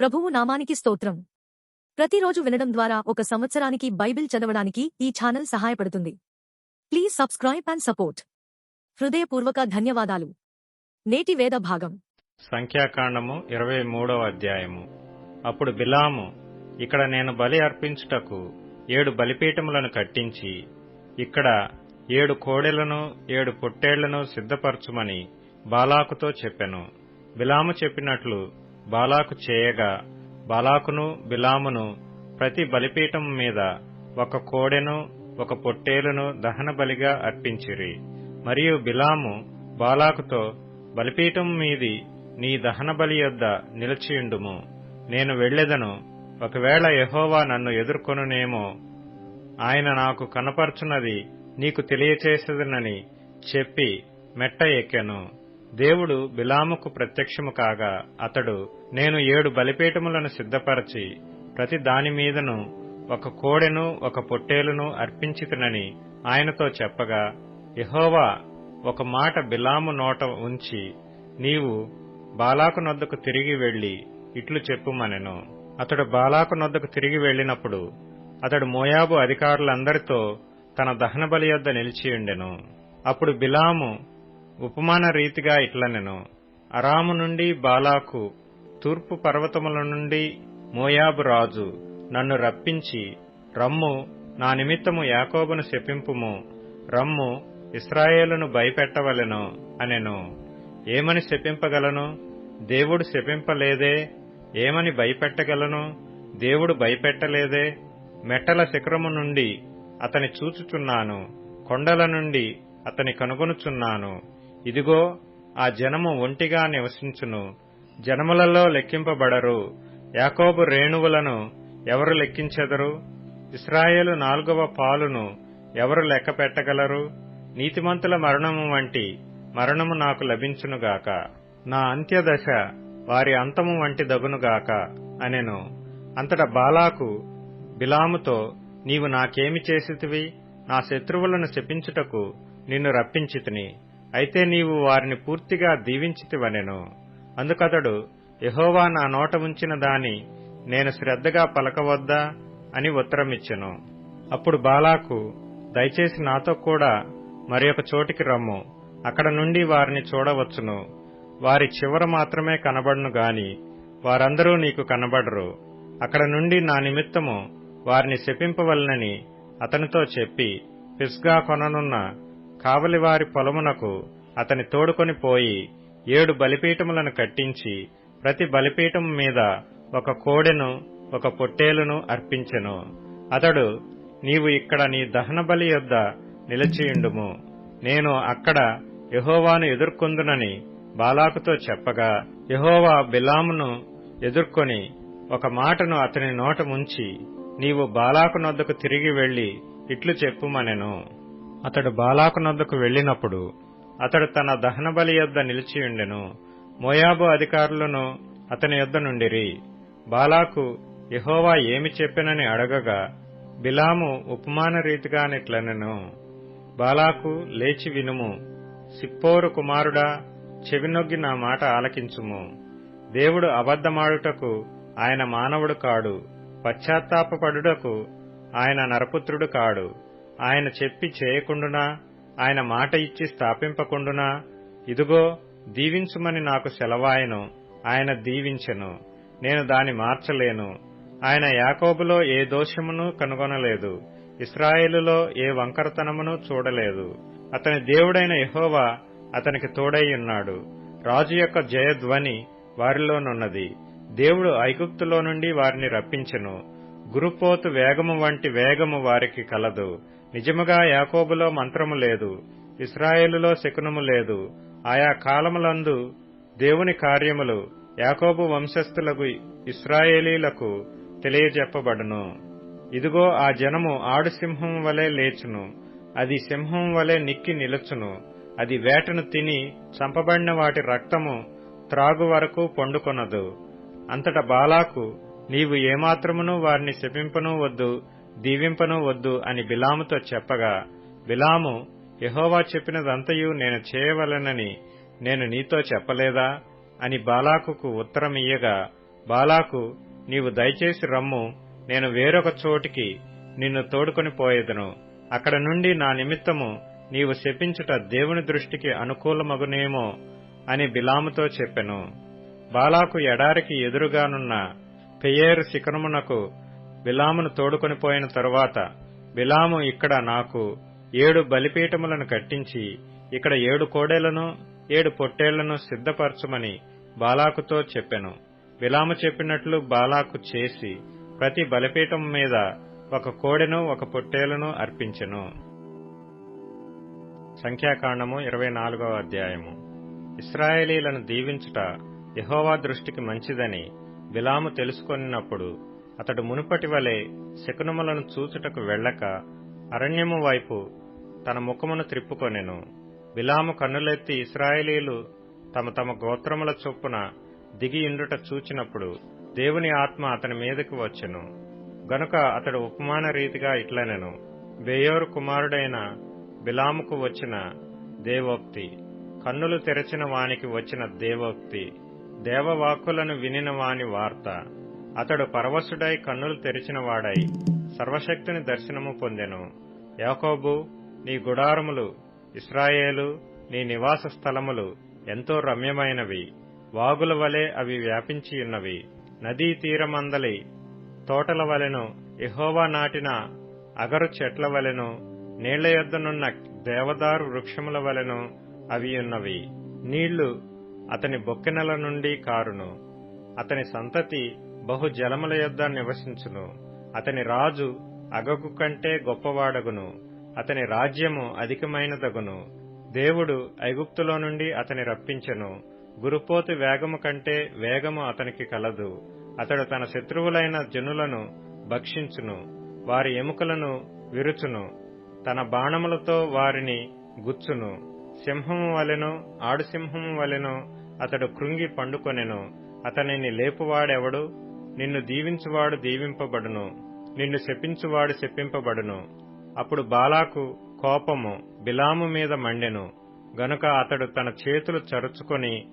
ప్రభువు నామానికి స్తోత్రం. ప్రతిరోజు వినడం ద్వారా ఒక సంవత్సరానికి బైబిల్ చదవడానికి ఈ ఛానల్ సహాయపడుతుంది. Please subscribe and support. హృదయపూర్వక ధన్యవాదాలు. నేటి వేద భాగం. సంఖ్యాకాండము ఇరవై మూడవ అధ్యాయము. అప్పుడు బిలాము ఇక్కడ నేను బలి అర్పించుటకు ఏడు బలిపీఠములను కట్టించి ఇక్కడ ఏడు కోడెలను ఏడు పొట్టేళ్ళను సిద్ధపరచుమని బాలాకుతో చెప్పెను. బిలాము చెప్పినట్లు బాలాకు చేయగా బాలాకును బిలామును ప్రతి బలిపీఠం మీద ఒక కోడెను ఒక పొట్టేలును దహన బలిగా అర్పించిరి. మరియు బిలాము బాలాకుతో బలిపీఠం మీది నీ దహన బలి యొద్ద నిలిచియుండుము. నేను వెళ్ళెదను ఒకవేళ యహోవా నన్ను ఎదుర్కొనునేమో ఆయన నాకు కనపరచున్నది నీకు తెలియచేసేదనని చెప్పి మెట్ట ఎక్కెను. దేవుడు బిలాముకు ప్రత్యక్షము కాగా అతడు నేను ఏడు బలిపీఠములను సిద్ధపరచి ప్రతి దాని మీదను ఒక కోడెను ఒక పొట్టేలును అర్పించితనని ఆయనతో చెప్పగా యెహోవా ఒక మాట బిలాము నోట ఉంచి నీవు బాలాకు నొద్దకు తిరిగి వెళ్ళి ఇట్లు చెప్పుమనెను. అతడు బాలాకు నొద్దకు తిరిగి వెళ్ళినప్పుడు అతడు మోయాబు అధికారులందరితో తన దహనబలి యొద్ద నిలిచియుండెను. అప్పుడు బిలాము ఉపమాన రీతిగా ఇట్లనెను అరాము నుండి బాలాకు తూర్పు పర్వతముల నుండి మోయాబు రాజు నన్ను రప్పించి రమ్ము నా నిమిత్తము యాకోబును శపింపుము రమ్ము ఇస్రాయేలును భయపెట్టవలెను అనెను. ఏమని శపింపగలను? దేవుడు శపింపలేదే. ఏమని భయపెట్టగలను? దేవుడు భయపెట్టలేదే. మెట్టల శిఖరము నుండి అతని చూచుచున్నాను. కొండల నుండి అతని కనుగొనుచున్నాను. ఇదిగో ఆ జనము ఒంటిగా నివసించును జనములలో లెక్కింపబడరు. యాకోబు రేణువులను ఎవరు లెక్కించెదరు? ఇస్రాయేలు నాలుగవ పాలును ఎవరు లెక్క పెట్టగలరు నీతిమంతుల మరణము వంటి మరణము నాకు లభించునుగాక. నా అంత్యదశ వారి అంతము వంటి దగునుగాక అనెను. అంతట బాలాకు బిలాముతో నీవు నాకేమి చేసితివి? నా శత్రువులను శపించుటకు నిన్ను రప్పించితిని. అయితే నీవు వారిని పూర్తిగా దీవించితివనెను. అందుకతడు యహోవా నా నోట ఉంచిన దాని నేను శ్రద్ధగా పలకవద్దా అని ఉత్తరమిచ్చెను. అప్పుడు బాలాకు దయచేసి నాతో కూడా మరి ఒక చోటికి రమ్ము. అక్కడ నుండి వారిని చూడవచ్చును. వారి చివర మాత్రమే కనబడును గాని వారందరూ నీకు కనబడరు. అక్కడ నుండి నా నిమిత్తము వారిని శపింపవలనని అతనితో చెప్పి పిస్గా కొననున్న కావలివారి పొలమునకు అతని తోడుకొని పోయి ఏడు బలిపీఠములను కట్టించి ప్రతి బలిపీఠం మీద ఒక కోడెను ఒక పొట్టేలును అర్పించెను. అతడు నీవు ఇక్కడ నీ దహన బలి యొద్ద నిలిచియుండుము. నేను అక్కడ యహోవాను ఎదుర్కొందునని బాలాకుతో చెప్పగా యహోవా బిలామును ఎదుర్కొని ఒక మాటను అతని నోట ముంచి నీవు బాలాకు నొద్దకు తిరిగి వెళ్ళి ఇట్లు చెప్పుమనెను. అతడు బాలాకునొద్దకు వెళ్ళినప్పుడు అతడు తన దహనబలి యొద్ద నిలిచియుండెను మోయాబు అధికారులను అతని యొద్ద నుండిరి. బాలాకు యహోవా ఏమి చెప్పినని అడగగా బిలాము ఉపమాన రీతిగానిట్లనెను బాలాకు లేచి వినుము సిప్పోరు కుమారుడా చెవినొగ్గి నా మాట ఆలకించుము. దేవుడు అబద్ధమాడుటకు ఆయన మానవుడు కాడు పశ్చాత్తాపడుటకు ఆయన నరపుత్రుడు కాడు. ఆయన చెప్పి చేయకుండునా? ఆయన మాట ఇచ్చి స్థాపింపకుండునా? ఇదిగో దీవించుమని నాకు సెలవాయను. ఆయన దీవించెను. నేను దాని మార్చలేను. ఆయన యాకోబులో ఏ దోషమును కనుగొనలేదు. ఇస్రాయేలులో ఏ వంకరతనమును చూడలేదు. అతని దేవుడైన యహోవా అతనికి తోడైయున్నాడు రాజు యొక్క జయధ్వని వారిలోనున్నది. దేవుడు ఐగుప్తులో నుండి వారిని రప్పించెను. గురుపోతు వేగము వంటి వేగము వారికి కలదు. నిజముగా యాకోబులో మంత్రము లేదు ఇస్రాయేలులో శకునము లేదు. ఆయా కాలములందు దేవుని కార్యములు యాకోబు వంశస్థులకు ఇస్రాయేలీలకు తెలియజెప్పబడును. ఇదిగో ఆ జనము ఆడు సింహం వలె లేచును. అది సింహం వలె నిక్కి నిలుచును. అది వేటను తిని చంపబడిన వాటి రక్తము త్రాగు వరకు పండుకొనదు. అంతట బాలాకు నీవు ఏమాత్రమును వారిని శపింపనూ వద్దు. దీవింపను వద్దు అని బిలాముతో చెప్పగా బిలాము యహోవా చెప్పినదంతయు నేను చేయవలనని నేను నీతో చెప్పలేదా? అని బాలాకుకు ఉత్తరమియ్యగా బాలాకు నీవు దయచేసి రమ్ము నేను వేరొక చోటికి నిన్ను తోడుకొని పోయేదను. అక్కడ నుండి నా నిమిత్తము నీవు శపించుట దేవుని దృష్టికి అనుకూలమగునేమో అని బిలాముతో చెప్పెను. బాలాకు ఎడారికి ఎదురుగానున్న పెయేరు శిఖరమునకు బిలామును తోడుకొని పోయిన తరువాత బిలాము ఇక్కడ నాకు ఏడు బలిపీఠములను కట్టించి ఇక్కడ ఏడు కోడేలను ఏడు పొట్టేళ్ళను సిద్ధపరచమని బాలాకుతో చెప్పెను. బిలాము చెప్పినట్లు బాలాకు చేసి ప్రతి బలిపీఠం మీద ఒక కోడెను ఒక పొట్టేలను అర్పించెను. సంఖ్యాకాండము ఇరవై నాలుగవ అధ్యాయము. ఇస్రాయేలీలను దీవించుట యహోవా దృష్టికి మంచిదని బిలాము తెలుసుకొనినప్పుడు అతడు మునుపటి వలె శకునములను చూచుటకు వెళ్ళక అరణ్యము వైపు తన ముఖమును త్రిప్పుకొనెను. బిలాము కన్నులెత్తి ఇస్రాయేలీలు తమ తమ గోత్రముల చొప్పున దిగి ఇండుట చూచినప్పుడు దేవుని ఆత్మ అతని మీదకి వచ్చెను. గనుక అతడు ఉపమాన రీతిగా ఇట్లనెను. బేయోరు కుమారుడైన బిలాముకు వచ్చిన దేవోక్తి కన్నులు తెరచిన వానికి వచ్చిన దేవోక్తి దేవవాక్కులను వినిన వాని వార్త. అతడు పరవశుడై కన్నులు తెరిచిన వాడై సర్వశక్తిని దర్శనము పొందెను. యాకోబు నీ గుడారములు ఇస్రాయేలు నీ నివాస స్థలములు ఎంతో రమ్యమైనవి. వాగుల వలె అవి వ్యాపించియున్నవి నదీ తీరమందలి తోటల వలెను ఇహోవా నాటిన అగరు చెట్ల వలెను నీళ్ళ యొద్దనున్న దేవదారు వృక్షముల వలెను అవి ఉన్నవి. నీళ్ళు అతని బొక్కెనల నుండి కారును. అతని సంతతి బహు జలముల యొద్ద నివసించును. అతని రాజు అగగు కంటే గొప్పవాడగును. అతని రాజ్యము అధికమైనదగును. దేవుడు ఐగుప్తులో నుండి అతని రప్పించెను. గురుపోతు వేగము కంటే వేగము అతనికి కలదు. అతడు తన శత్రువులైన జనులను భక్షించును. వారి ఎముకలను విరుచును. తన బాణములతో వారిని గుచ్చును. సింహము వలెను ఆడుసింహము వలెను అతడు కృంగి పండుకొనెను. అతనిని లేపువాడెవడు? నిన్ను దీవించువాడు దీవింపబడును. నిన్ను శపించువాడు శపింపబడును. అప్పుడు బాలాకు కోపము బిలాము మీద మండెను. గనుక అతడు తన చేతులు చరుచుకొని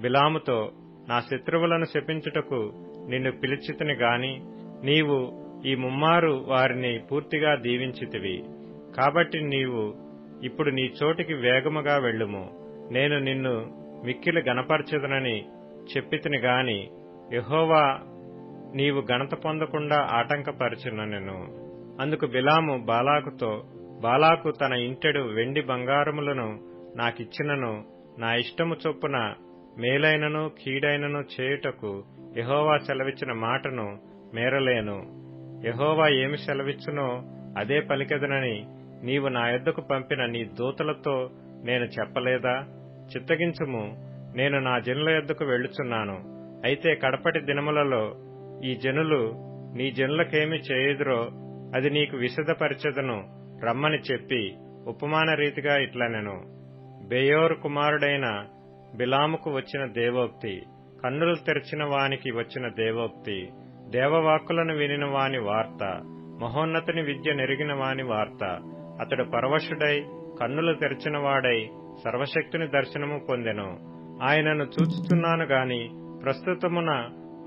బిలాముతో నా శత్రువులను శపించుటకు నిన్ను పిలిచితిని గాని నీవు ఈ ముమ్మారు వారిని పూర్తిగా దీవించితివి. కాబట్టి నీవు ఇప్పుడు నీ చోటికి వేగముగా వెళ్ళుము. నేను నిన్ను మిక్కిలి గనపరచెదనని చెప్పితిని గాని యహోవా నీవు గణత పొందకుండా ఆటంకపరచునెను అందుకు బిలాము బాలాకుతో బాలాకు తన ఇంటెడు వెండి బంగారములను నాకిచ్చినను నా ఇష్టము చొప్పున మేలైనను కీడైనను చేయుటకు యహోవా సెలవిచ్చిన మాటను మేరలేను. యహోవా ఏమి సెలవిచ్చునో అదే పలికెదనని నీవు నా యొద్దకు పంపిన నీ దూతలతో నేను చెప్పలేదా? చిత్తగించుము నేను నా జనుల యొద్దకు వెళ్ళుచున్నాను. అయితే కడపటి దినములలో ఈ జనులు నీ జనులకేమి చేయుదురో అది నీకు విశదపరచదను. రమ్మని చెప్పి ఉపమాన రీతిగా ఇట్లనెను. బేయోరు కుమారుడైన బిలాముకు వచ్చిన దేవోక్తి కన్నులు తెరిచిన వానికి వచ్చిన దేవోక్తి దేవవాక్కులను వినిన వాని వార్త మహోన్నతుని విద్య నెరిగిన వాని వార్త అతడు పరవశుడై కన్నులు తెరిచిన వాడై సర్వశక్తిని దర్శనము పొందెను. ఆయనను చూచుచున్నాను గాని ప్రస్తుతమున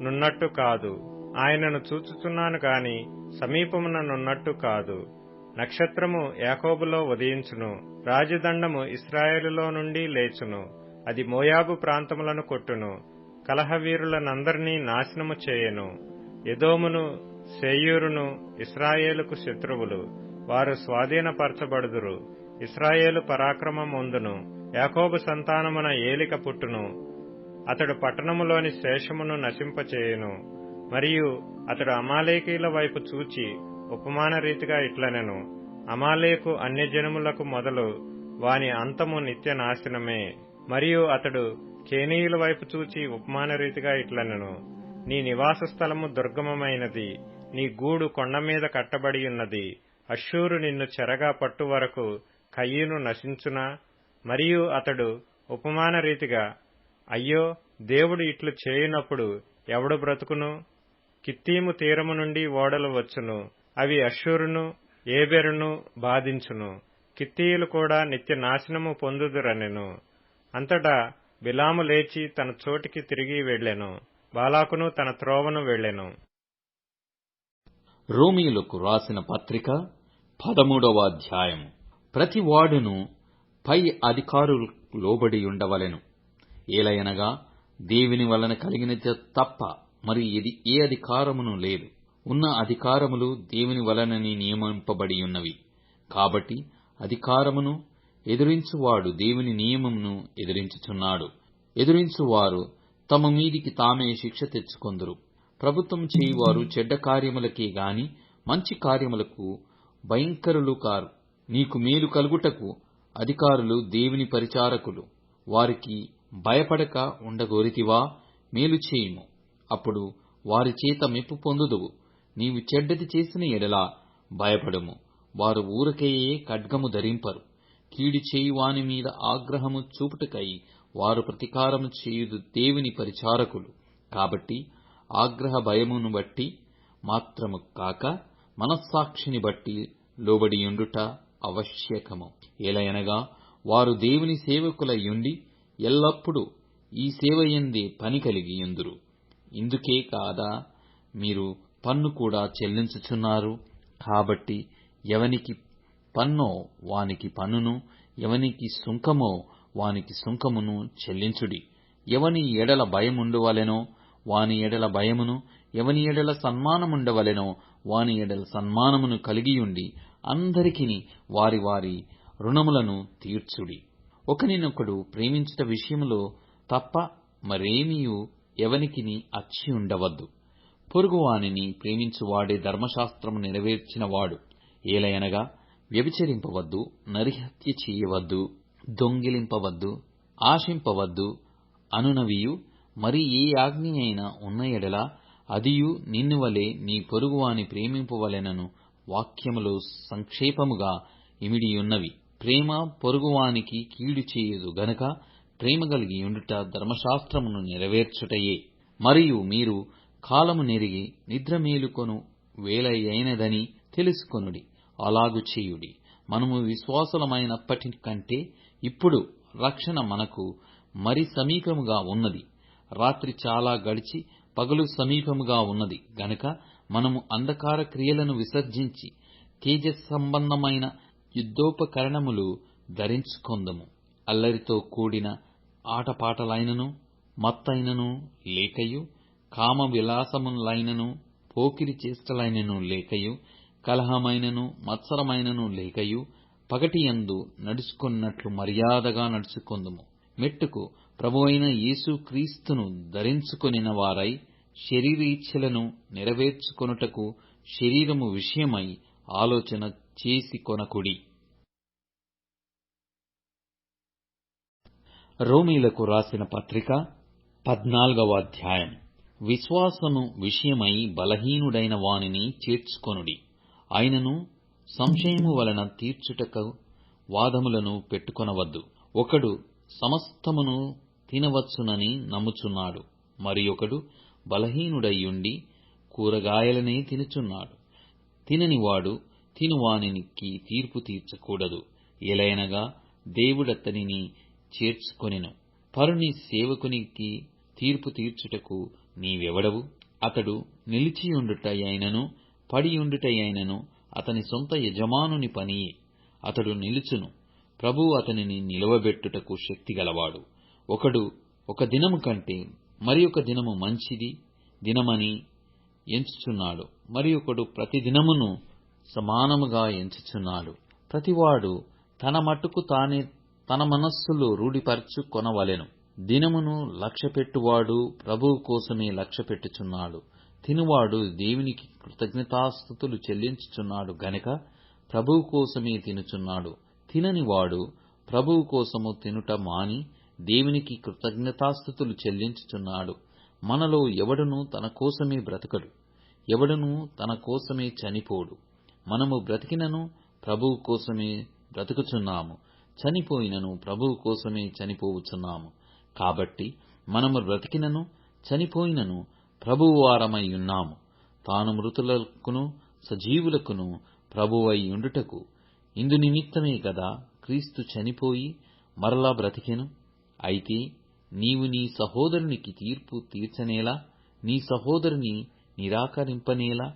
నున్నట్టు కాదు. ఆయనను చూచుచున్నాను గాని సమీపమున నున్నట్టు కాదు. నక్షత్రము యాకోబులో ఉదయించును. రాజదండము ఇస్రాయేలులో నుండి లేచును. అది మోయాబు ప్రాంతములను కొట్టును. కలహవీరులనందరినీ నాశనము చేయను. ఎదోమును సేయూరును ఇస్రాయేలుకు శత్రువులు. వారు స్వాధీనపరచబడుదురు. ఇస్రాయేలు పరాక్రమముందును యాకోబు సంతానమున ఏలిక పుట్టును. అతడు పట్టణములోని శేషమును నశింపచేయును. మరియు అతడు అమాలేకీల వైపు చూచి ఉపమాన రీతిగా ఇట్లనెను అమాలేకు అన్యజనములకు మొదలు వాని అంతము నిత్య నాశనమే మరియు అతడు కేనీయుల వైపు చూచి ఉపమాన రీతిగా ఇట్లనెను నీ నివాస స్థలము దుర్గమమైనది నీ గూడు కొండ మీద కట్టబడి ఉన్నది అశ్షూరు నిన్ను చెరగా పట్టు వరకు కయ్యూను నశించునా? మరియు అతడు ఉపమాన రీతిగా అయ్యో దేవుడు ఇట్లు చేయునప్పుడు ఎవడు బ్రతుకును? కిత్తీము తీరము నుండి ఓడలు వచ్చును. అవి అశ్షూరును ఏబెరును బాధించును. కిత్తీయులు కూడా నిత్య నాశనము పొందుదురనెను. అంతటా బిలాము లేచి తన చోటికి తిరిగి వెళ్ళెను బాలాకును తన త్రోవను వెళ్ళెను. రోమీయులకు రాసిన పత్రిక పదమూడవ అధ్యాయం ప్రతి వాడును పై అధికారులు లోబడి ఉండవలెను. ఏలయనగా దేవుని వలన కలిగినది తప్ప మరి ఇది ఏ అధికారమును లేదు. ఉన్న అధికారములు దేవుని వలనని నియమింపబడి ఉన్నవి కాబట్టి అధికారమును ఎదిరించువాడు దేవుని నియమమును ఎదిరించుచున్నాడు. ఎదిరించువారు తమ మీదికి తామే శిక్ష తెచ్చుకొందురు. ప్రభుత్వం చేయువారు చెడ్డ కార్యములకే గాని మంచి కార్యములకు భయంకరులు కారు. నీకు మేలు కలుగుటకు అధికారులు దేవుని పరిచారకులు. వారికి భయపడక ఉండగోరితివా మేలు చేయుము. అప్పుడు వారి చేత మెప్పు పొందుదువు. నీవు చెడ్డది చేసిన ఎడల భయపడము. వారు ఊరకేయే ఖడ్గము ధరింపరు. కీడి చేయువాని మీద ఆగ్రహము చూపుటకై వారు ప్రతీకారము చేయుదు దేవుని పరిచారకులు. కాబట్టి ఆగ్రహ భయమును బట్టి మాత్రము కాక మనస్సాక్షిని బట్టి లోబడియుండుట అవశ్యకము. ఎలయనగా వారు దేవుని సేవకులయ్యుండి ఎల్లప్పుడూ ఈ సేవయందే పని కలిగి ఎందురు? ఇందుకే కాదా మీరు పన్ను కూడా చెల్లించుచున్నారు? కాబట్టి ఎవనికి పన్నో వానికి పన్నును ఎవనికి సుంకమో వానికి సుంకమును చెల్లించుడి. ఎవని ఎడల భయముండవలెనో వాని ఎడల భయమును ఎవని ఎడల సన్మానముండవలెనో వాని ఎడల సన్మానమును కలిగియుండి అందరికిని వారి వారి రుణములను తీర్చుడి. ఒకనినొకడు ప్రేమించుట విషయంలో తప్ప మరేమియు ఎవనికిని అచ్చి ఉండవద్దు. పొరుగువానిని ప్రేమించువాడే ధర్మశాస్త్రము నెరవేర్చినవాడు ఏలయనగా వ్యభిచరింపవద్దు నరిహత్య చేయవద్దు దొంగిలింపవద్దు ఆశింపవద్దు అనునవియు మరి ఏ ఆజ్ఞ అయినా ఉన్న ఎడల అదియు నిన్ను వలె నీ పొరుగువాని ప్రేమింపవలెనను వాక్యములో సంక్షేపముగా ఇమిడియున్నవి. ప్రేమ పొరుగువానికి కీడు చేయదు గనక ప్రేమ కలిగి ఉండుట ధర్మశాస్త్రమును నెరవేర్చుటయే. మరియు మీరు కాలము నెరిగి నిద్ర మేలుకొను వేళ తెలుసుకొనుడి. అలాగు చేయుడి. మనము విశ్వాసులమైనప్పటి కంటే ఇప్పుడు రక్షణ మనకు మరి సమీపముగా ఉన్నది. రాత్రి చాలా గడిచి పగలు సమీపముగా ఉన్నది. గనక మనము అంధకార క్రియలను విసర్జించి తేజ సంబంధమైన యుద్ధోపకరణములు ధరించుకొందము. అల్లరితో కూడిన ఆటపాటలైనను మత్తైనను లేకయు కామ విలాసములైనను పోకిరి చేష్టలైనను లేకయు కలహమైనను మత్సరమైనను లేకయు పగటియందు నడుచుకున్నట్లు మర్యాదగా నడుచుకొందుము. మెట్టుకు ప్రభువైన యేసు క్రీస్తును ధరించుకొనిన వారై శరీరీచ్ఛలను నెరవేర్చుకొనుటకు శరీరము విషయమై ఆలోచన చేసి కొనకుడి. రోమీలకు రాసిన పత్రిక పద్నాలుగవ అధ్యాయం. విశ్వాసము విషయమై బలహీనుడైన వానిని చేర్చుకొనుడి. ఆయనను సంశయము వలన తీర్చుటకు వాదములను పెట్టుకొనవద్దు. ఒకడు సమస్తమును తినవచ్చునని నమ్ముచున్నాడు. మరి ఒకడు బలహీనుడయ్యుండి కూరగాయలనే తినుచున్నాడు. తిననివాడు తినువానికి తీర్పు తీర్చకూడదు. ఎలయనగా దేవుడతనిని చేర్చుకొనెను. పరుని సేవకునికి తీర్పు తీర్చుటకు నీవెవడవు? అతడు నిలిచియుండుటయైనను పడియుండుటయైనను అతని సొంత యజమానుని పనియే. అతడు నిలుచును. ప్రభువు అతనిని నిలవబెట్టుటకు శక్తిగలవాడు. ఒకడు ఒక దినము కంటే మరి ఒక దినము మంచిది. దినమని ఎంచుచున్నాడు. మరి ఒకడు ప్రతి దినమును సమానముగా ఎంచుచున్నాడు. ప్రతివాడు తన మట్టుకు తానే తన మనస్సులో రూఢిపరచుకొనవలెను దినమును లక్ష్యపెట్టువాడు ప్రభువు కోసమే లక్ష్యపెట్టుచున్నాడు. తినువాడు దేవునికి కృతజ్ఞతాస్థుతులు చెల్లించుచున్నాడు గనక ప్రభువు కోసమే తినుచున్నాడు. తిననివాడు ప్రభువు కోసము తినుట మాని దేవునికి కృతజ్ఞతాస్థుతులు చెల్లించుచున్నాడు. మనలో ఎవడును తన కోసమే బ్రతకడు ఎవడును తన కోసమే చనిపోడు. మనము బ్రతికినను ప్రభువు కోసమే బ్రతుకుచున్నాము చనిపోయినను ప్రభువు కోసమే చనిపోవుచున్నాము. కాబట్టి మనము బ్రతికినను చనిపోయినను ప్రభువు వారమై ఉన్నాము. తాను మృతులకును సజీవులకును ప్రభువై ఉండుటకు ఇందు నిమిత్తమే కదా క్రీస్తు చనిపోయి మరలా బ్రతికెను. అయితే నీవు నీ సహోదరునికి తీర్పు తీర్చనేలా నీ సహోదరుని నిరాకరింపనేలా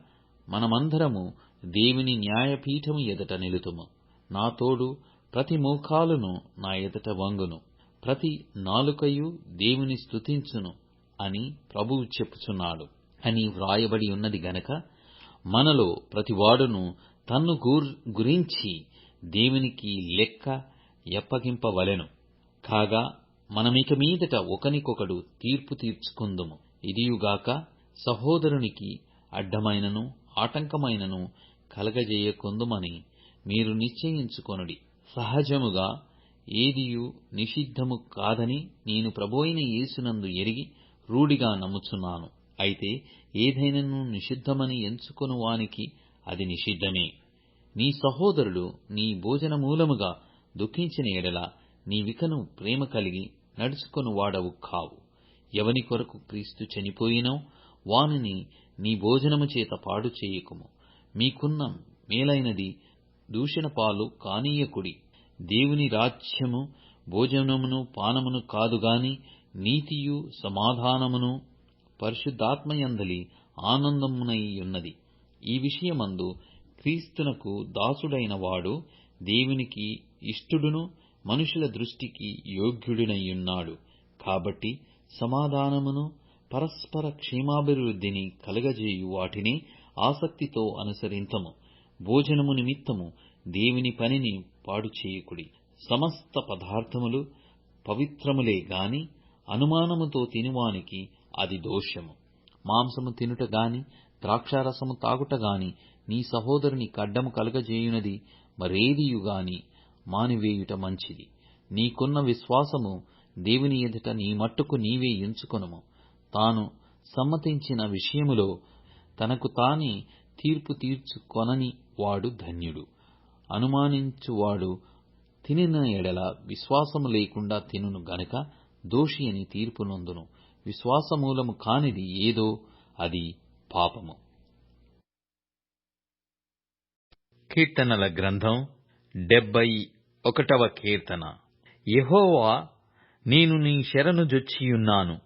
మనమందరము దేవుని న్యాయపీఠము ఎదుట నిలుతుము. నా తోడు ప్రతి మోకాలును నా ఎదుట వంగును. ప్రతి నాలుకయు దేవుని స్తుతించును అని ప్రభువు చెప్పుచున్నాడు. అని వ్రాయబడి ఉన్నది గనక మనలో ప్రతివాడును తన్ను గురించి దేవునికి లెక్క ఎప్పగింపవలెను. కాగా మనమిక మీదట ఒకనికొకడు తీర్పు తీర్చుకుందుము. ఇదియుగాక సహోదరునికి అడ్డమైనను ఆటంకమైనను కలగజేయకుందుమని మీరు నిశ్చయించుకొనుడి. సహజముగా ఏదియు నిషిద్ధము కాదని నేను ప్రభువైన యేసునందు ఎరిగి రూఢిగా నమ్ముచున్నాను. అయితే ఏదైనను నిషిద్ధమని ఎంచుకొను వానికి అది నిషిద్ధమే. నీ సహోదరుడు నీ భోజన మూలముగా దుఃఖించిన ఎడల నీవికను ప్రేమ కలిగి నడుచుకొను వాడవు కావు. ఎవని కొరకు క్రీస్తు చనిపోయినో వానిని నీ భోజనము చేత పాడు చేయకుము. మీకున్న మేలైనది దూషణ పాలు కానీయకుడి దేవుని రాజ్యము భోజనమును పానమును కాదుగాని నీతియు సమాధానమును పరిశుద్ధాత్మయందలి ఆనందమునై ఉన్నది. ఈ విషయమందు క్రీస్తునకు దాసుడైన వాడు దేవునికి ఇష్టుడును మనుషుల దృష్టికి యోగ్యుడినయ్యున్నాడు. కాబట్టి సమాధానమును పరస్పర క్షేమాభివృద్ధిని కలగజేయు వాటిని ఆసక్తితో అనుసరింతము. భోజనము నిమిత్తము దేవుని పనిని పాడు చేయకుడి. సమస్త పదార్థములు పవిత్రములే గాని అనుమానముతో తినువానికి అది దోషము. మాంసము తినుట గాని ద్రాక్షారసము తాగుట గాని నీ సహోదరుని కడ్డము కలగజేయునది మరేదియు గాని మానివేయుట మంచిది. నీకున్న విశ్వాసము దేవుని ఎదుట నీ మట్టుకు నీవే ఎంచుకొనుము. తాను సమ్మతించిన విషయములో తనకు తానే తీర్పు తీర్చుకొనని వాడు ధన్యుడు. అనుమానించువాడు తినిన ఎడల విశ్వాసము లేకుండా తినును గనుక దోషి అని తీర్పు నొందును. విశ్వాసమూలము కానిది ఏదో అది పాపము. కీర్తనల గ్రంథం డెబ్బై ఒకటవ కీర్తన. యహోవా నేను నీ శరణు జొచ్చియున్నాను.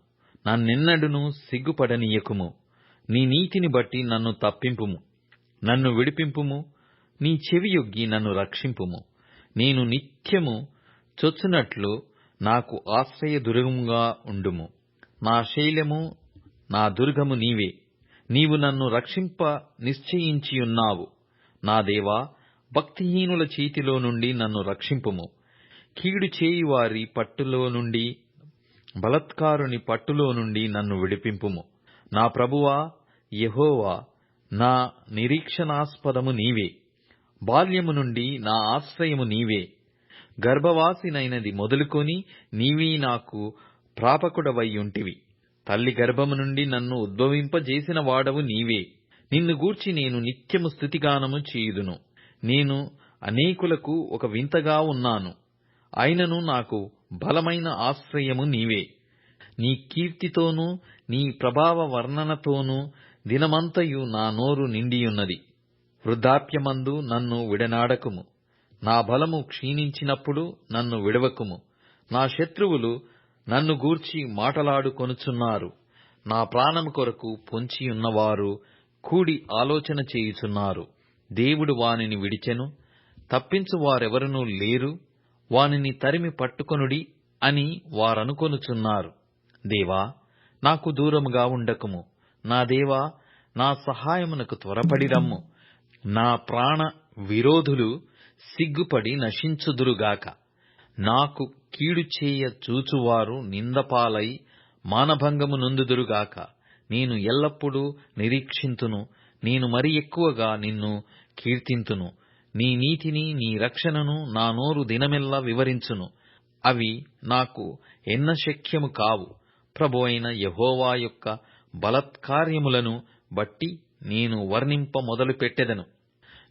నన్నెన్నడును సిగ్గుపడనీయకుము. నీ నీతిని బట్టి నన్ను తప్పింపుము. నన్ను విడిపింపుము. నీ చెవియొగ్గి నన్ను రక్షింపుము. నేను నిత్యము చొచ్చునట్లు నాకు ఆశ్రయ దుర్గముగా ఉండుము. నా శైలము నా దుర్గము నీవే. నీవు నన్ను రక్షింప నిశ్చయించియున్నావు. నా దేవా భక్తిహీనుల చేతిలో నుండి నన్ను రక్షింపుము. కీడు చేయువారి పట్టులో నుండి బలత్కారుని పట్టులో నుండి నన్ను విడిపింపుము. నా ప్రభువా యహోవా నా నిరీక్షణాస్పదము నీవే. బాల్యము నుండి నా ఆశ్రయము నీవే. గర్భవాసినైనది మొదలుకొని నీవే నాకు ప్రాపకుడవైయుంటివి. తల్లి గర్భము నుండి నన్ను ఉద్భవింపజేసిన వాడవు నీవే. నిన్ను గూర్చి నేను నిత్యము స్థుతిగానము చేయుదును. నేను అనేకులకు ఒక వింతగా ఉన్నాను. అయినను నాకు బలమైన ఆశ్రయము నీవే. నీ కీర్తితోనూ నీ ప్రభావ వర్ణనతోనూ దినమంతయు నా నోరు నిండియున్నది. వృద్ధాప్యమందు నన్ను విడనాడకుము. నా బలము క్షీణించినప్పుడు నన్ను విడవకుము. నా శత్రువులు నన్ను గూర్చి మాటలాడుకొనుచున్నారు. నా ప్రాణము కొరకు పొంచియున్నవారు కూడి ఆలోచన చేయుచున్నారు. దేవుడు వానిని విడిచెను తప్పించువారెవరనూ లేరు వానిని తరిమి పట్టుకొనుడి అని వారనుకొనుచున్నారు. దేవా నాకు దూరముగా ఉండకుము. నా దేవా నా సహాయమునకు త్వరపడి రమ్ము నా ప్రాణ విరోధులు సిగ్గుపడి నశించుదురుగాక. నాకు కీడు చేయ చూచువారు నిందపాలై మానభంగము నొందుదురుగాక. నేను ఎల్లప్పుడూ నిరీక్షింతును. నేను మరి ఎక్కువగా నిన్ను కీర్తింతును. నీ నీతిని నీ రక్షణను నా నోరు దినమెల్లా వివరించును. అవి నాకు ఎన్న శక్యము కావు. ప్రభు అయిన యహోవా యొక్క బలత్కార్యములను బట్టి నేను వర్ణింప మొదలుపెట్టెదను.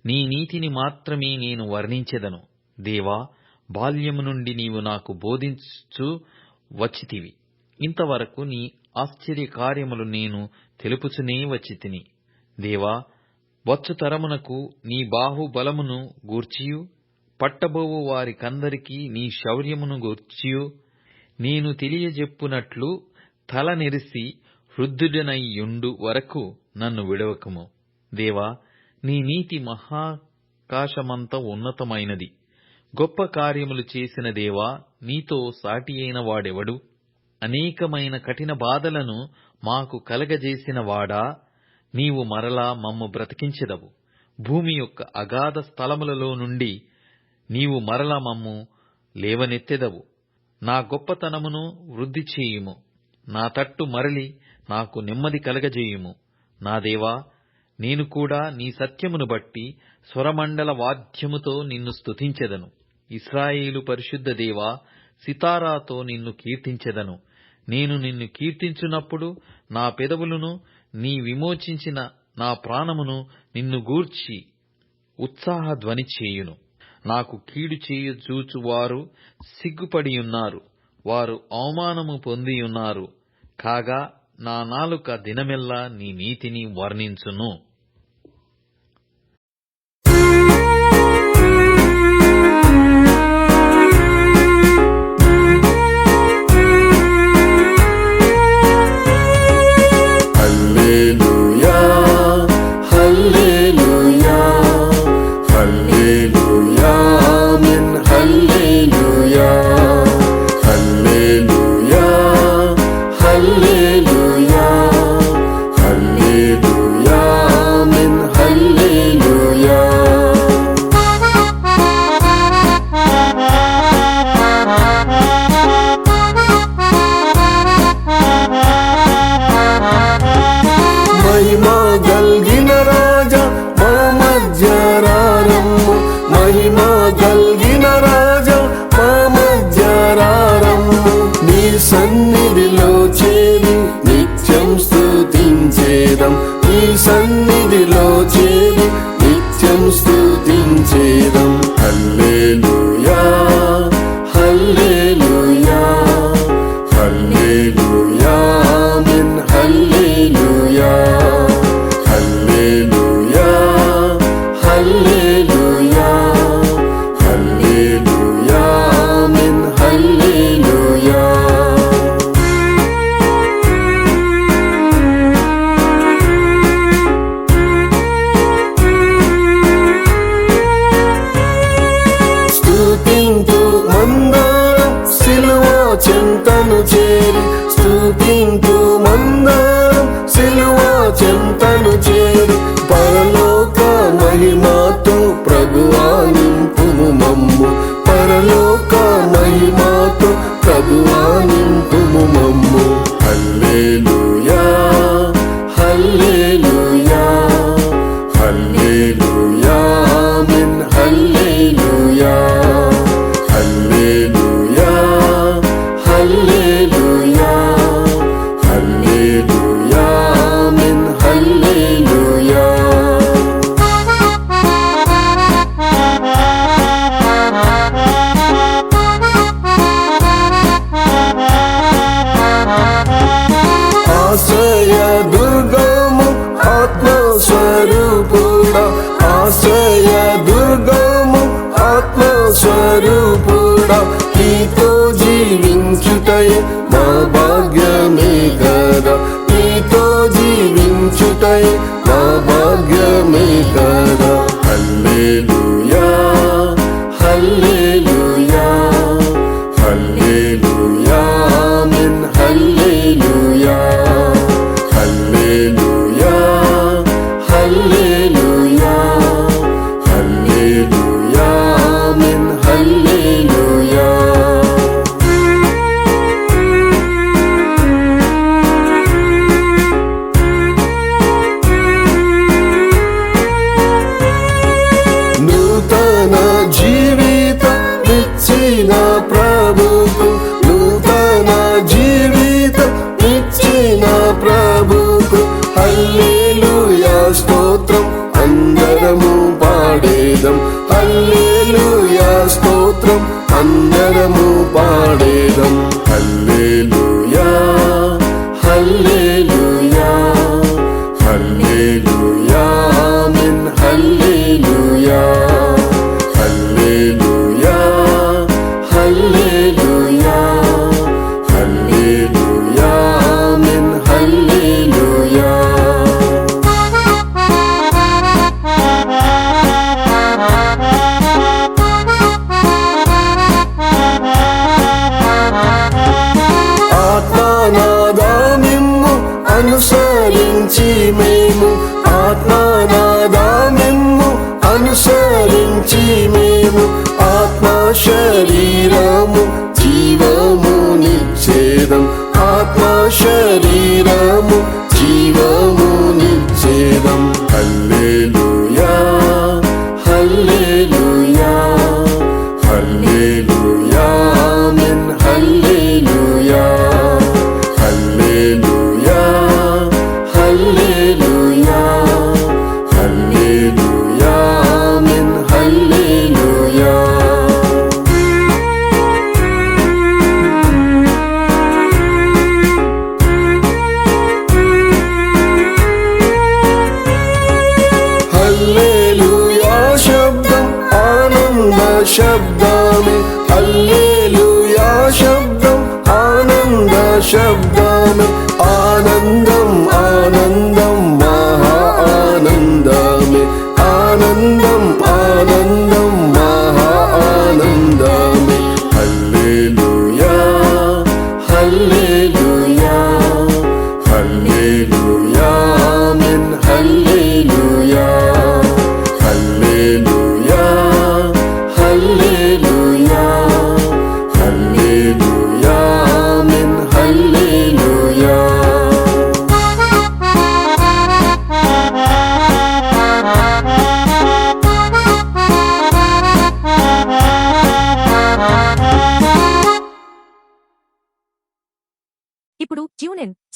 నీ నీతిని మాత్రమే నేను వర్ణించెదను. దేవా బాల్యము నుండి నీవు నాకు బోధించు వచ్చితివి. ఇంతవరకు నీ ఆశ్చర్య కార్యములు నేను తెలుపుచునే వచ్చి తిని దేవా వచ్చు తరమునకు నీ బాహుబలమును గూర్చియు పట్టబోవు వారికందరికీ నీ శౌర్యమును గూర్చియు. నేను తెలియజెప్పునట్లు తల నెరిసి వృద్ధుడనైయుండు వరకు నన్ను విడవకుము. దేవా నీ నీతి మహాకాశమంత ఉన్నతమైనది. గొప్ప కార్యములు చేసిన దేవా నీతో సాటి అయిన వాడెవడు? అనేకమైన కఠిన బాధలను మాకు కలగజేసిన వాడా? నీవు మరలా మమ్ము బ్రతికించెదవు. భూమి యొక్క అగాధ స్థలములలో నుండి నీవు మరల మమ్ము లేవనెత్తెదవు. నా గొప్పతనమును వృద్ధి చేయుము. నా తట్టు మరలి నాకు నెమ్మది కలగజేయుము. నా దేవా నేను కూడా నీ సత్యమును బట్టి స్వరమండల వాద్యముతో నిన్ను స్తుతించెదను. ఇస్రాయేలు పరిశుద్ధ దేవా సితారాతో నిన్ను కీర్తించెదను. నేను నిన్ను కీర్తించున్నప్పుడు నా పెదవులను నీ విమోచించిన నా ప్రాణమును నిన్ను గూర్చి ఉత్సాహ ధ్వని చేయును. నాకు కీడు చేయజూచు వారు సిగ్గుపడియున్నారు వారు అవమానము పొందియున్నారు కాగా నా నాలుక దినమెల్లా నీ నీతిని వర్ణించును.